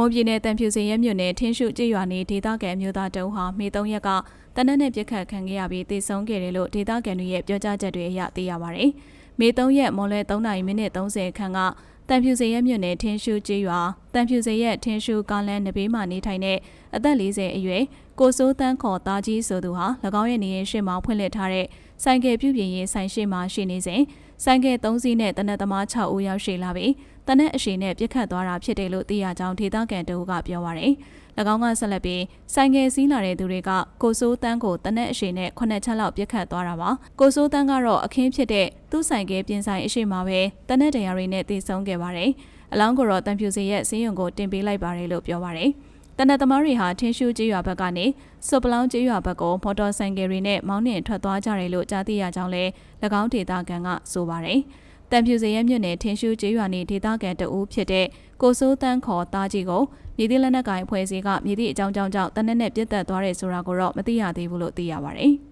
မွန်ပြည်နယ်တန်ဖြူစင်ရဲမြို့နယ်ထင်းရှုကြေးရွာနေဒေသခံမျိုးသားတုံးဟာမေ3ရက်ကတနက်နဲ့ပြစ်ခတ်ခံခဲ့ရပြီးတေဆုံးခဲ့တယ်လို့ဒေသခံတွေရဲ့ပြောကြားချက်တွေအရသိရပါဗျ။မေ3ရက်မွန်လွဲ3:30မိနစ်30ခန်းကတန်ဖြူစင်ရဲမြို့နယ်ထင်းရှုကြေးရွာတန်ဖြူစင်ရဲထင်းရှုကားလန်းနဘေးမှာနေထိုင်တဲ့အသက်40အရွယ်ကိုစိုးတန်းခေါ်သားကြီးဆိုသူဟာ၎င်းရဲ့နေရင်ရှေ့မှာဖွင့်လှစ်ထားတဲ့ဆိုင်ကယ်ပြုပြင်ရေးဆိုင်ရှိမှာရှိနေစဉ်ဆိုင်ကယ်3စီးနဲ့တနက်သမား6ဦးရောက်ရှိလာပြီးတနက်အရှိန်နဲ့ပြစ်ခတ်သွားတာဖြစ်တယ်လို့သိရကြောင်းဒေသခံတအုပ်ကပြောပါရယ်၎င်းကဆက်လက်ပြီးဆိုင်ကယ်စီးလာတဲ့သူတွေကကိုစိုးတန်းကိုတနက်အရှိန်နဲ့ခုနှစ်ချက်လောက်ပြစ်ခတ်သွားတာပါကိုစိုးတန်းကတော့အခင်းဖြစ်တဲ့သူ့ဆိုင်ကယ်ပြင်ဆိုင်အရှိန်မှာပဲတနက်တရားတွေနဲ့တည်ဆုံခဲ့ပါတယ်အလောင်းကိုတော့တန်ဖြူစီရဲ့စင်းရုံကိုတင်ပေးလိုက်ပါတယ်လို့ပြောပါရယ်တနက်သမားတွေဟာထင်းရှူးကျေးရွာဘက်ကနေစုပ်ပလောင်းကျေးရွာဘက်ကိုမော်တော်ဆိုင်ကယ်တွေနဲ့မောင်းနှင်ထွက်သွားကြတယ်လို့ကြားသိရကြောင်းလည်း၎င်းဒေသခံကဆိုပါတယ်။တံဖြူစရဲမြို့နယ်ထင်းရှူးကျေးရွာနေဒေသခံတအူးဖြစ်တဲ့ကိုစိုးတန်းခေါ်သားကြီးကိုမြေသည့်လက်နက်ကိုင်အဖွဲ့အစည်းကမြေသည့်အကြောင်းကြောင့်ကြောင့်တနက်နဲ့ပြစ်တက်သွားတယ်ဆိုတာကိုတော့မသိရသေးဘူးလို့သိရပါတယ်။